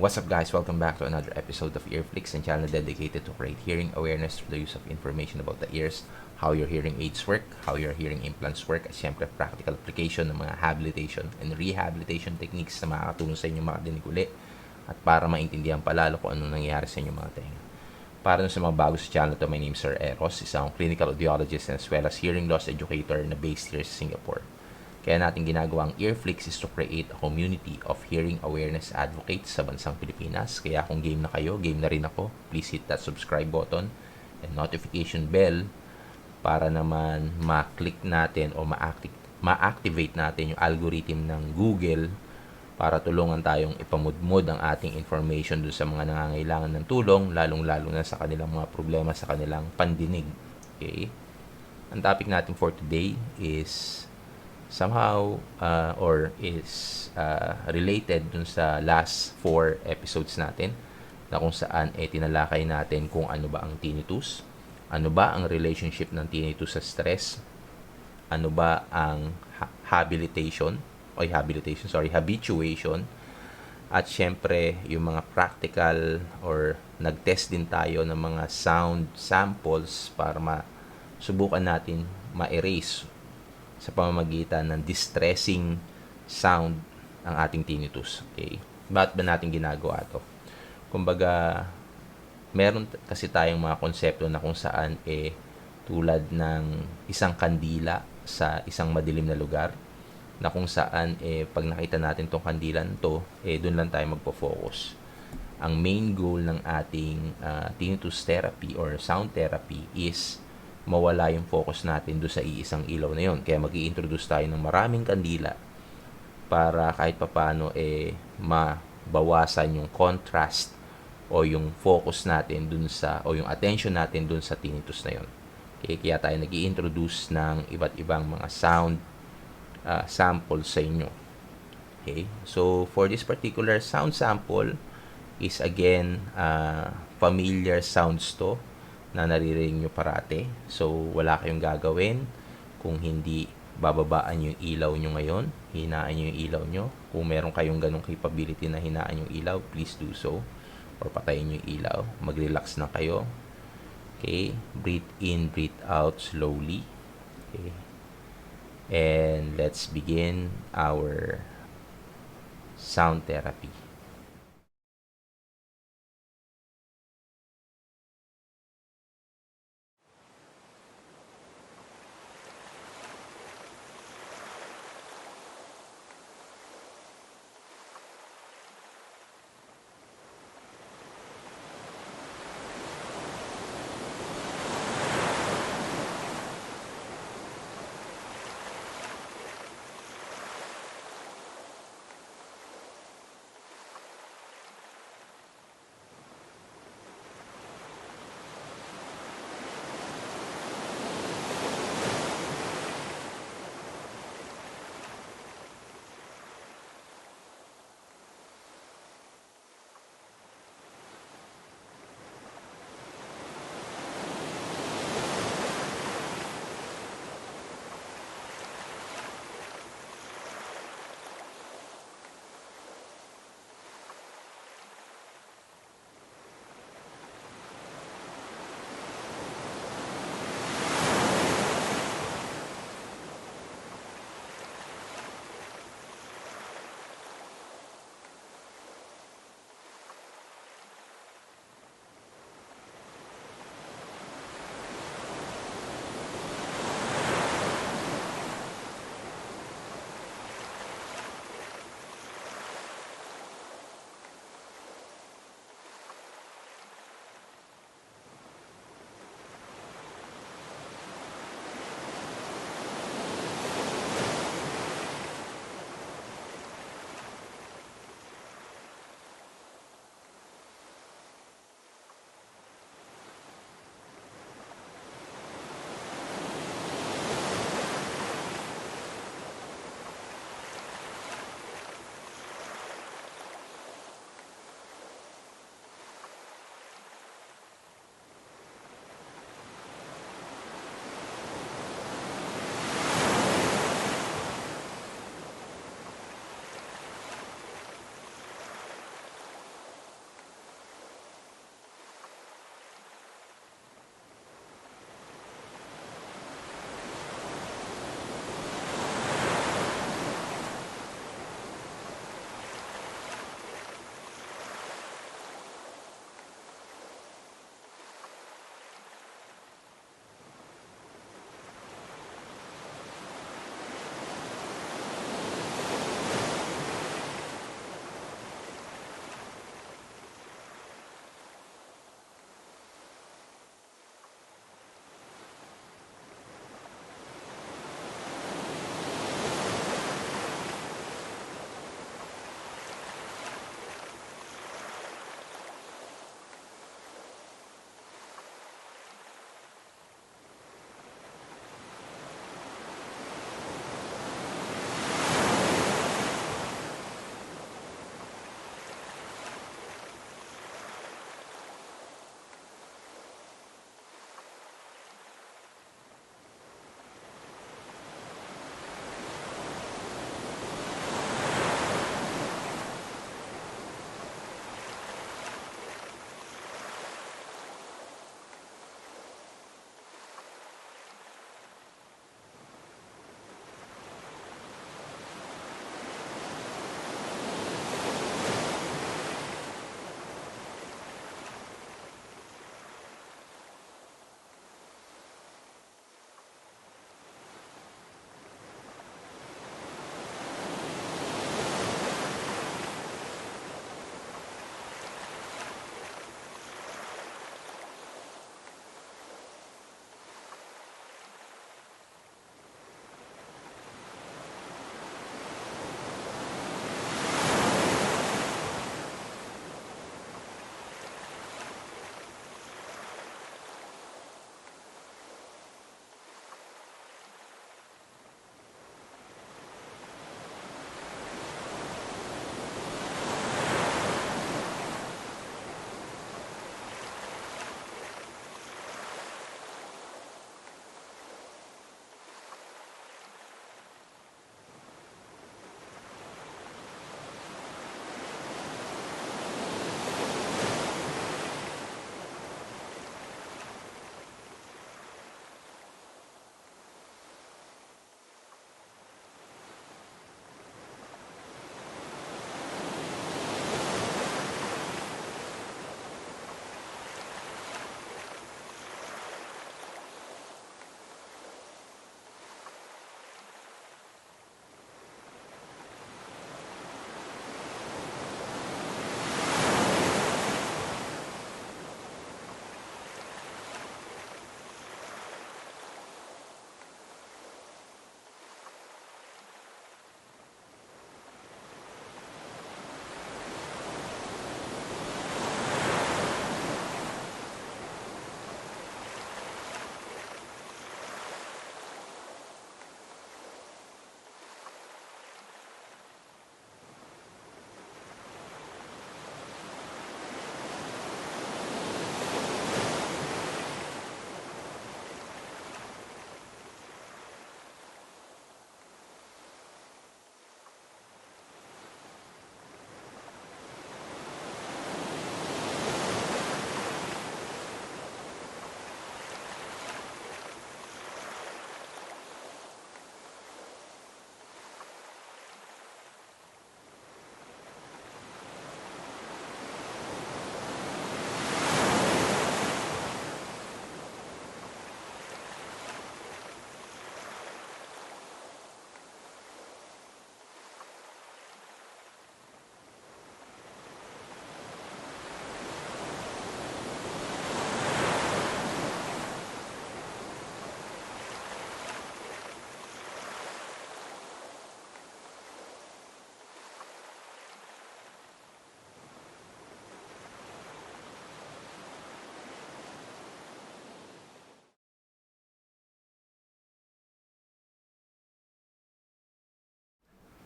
What's up guys? Welcome back to another episode of Earflix and channel dedicated to create hearing awareness through the use of information about the ears, how your hearing aids work, how your hearing implants work, at syempre practical application ng mga habilitation and rehabilitation techniques na makakatulong sa inyo makadinig uli at para maintindihan palalo kung ano nangyayari sa inyong mga tenga. Para sa mga bago sa channel to, my name is Sir Eros, isang clinical audiologist as well as hearing loss educator na based here sa Singapore. Kaya natin ginagawang Earflix is to create a community of hearing awareness advocates sa bansang Pilipinas. Kaya kung game na kayo, game na rin ako. Please hit that subscribe button and notification bell para naman ma-click natin o ma-activate, ma-activate natin yung algorithm ng Google para tulungan tayong ipamudmod ang ating information dun sa mga nangangailangan ng tulong, lalong-lalo na sa kanilang mga problema sa kanilang pandinig. Okay? Ang topic natin for today is somehow uh, or is uh, related dun sa last four episodes natin na kung saan eh tinalakay natin kung ano ba ang tinnitus, ano ba ang relationship ng tinnitus sa stress, ano ba ang ha- habilitation, o habilitation, sorry, habituation, at syempre yung mga practical or nag-test din tayo ng mga sound samples para ma subukan natin ma-erase sa pamamagitan ng distressing sound ang ating tinnitus. Okay? Bakit ba natin ginagawa to? Kumbaga, meron kasi tayong mga konsepto na kung saan eh tulad ng isang kandila sa isang madilim na lugar na kung saan eh pag nakita natin tong kandilan to eh doon lang tayo magpo-focus. Ang main goal ng ating uh, tinnitus therapy or sound therapy is mawala yung focus natin doon sa iisang ilaw na yon. Kaya mag introduce tayo ng maraming kandila para kahit papano eh mabawasan yung contrast o yung focus natin dun sa o yung attention natin dun sa tinnitus na yon. Okay, kaya tayo nag introduce ng iba't ibang mga sound uh, sample sa inyo. Okay? So, for this particular sound sample is again uh, familiar sounds to na naririnig nyo parate. So, wala kayong gagawin kung hindi bababaan yung ilaw nyo ngayon, hinaan nyo yung ilaw nyo. Kung meron kayong ganong capability na hinaan yung ilaw, please do so. Or patayin nyo yung ilaw. Mag-relax na kayo. Okay? Breathe in, breathe out slowly. Okay? And let's begin our sound therapy.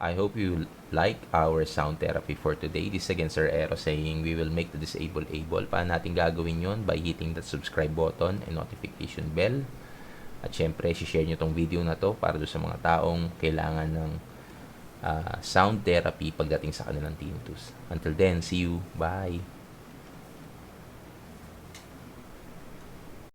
I hope you like our sound therapy for today. This is again Sir Ero saying we will make the disabled able. Paano natin gagawin yon By hitting that subscribe button and notification bell. At syempre, share nyo tong video na to para do sa mga taong kailangan ng ah, sound therapy pagdating sa kanilang tinnitus. Until then, see you. Bye!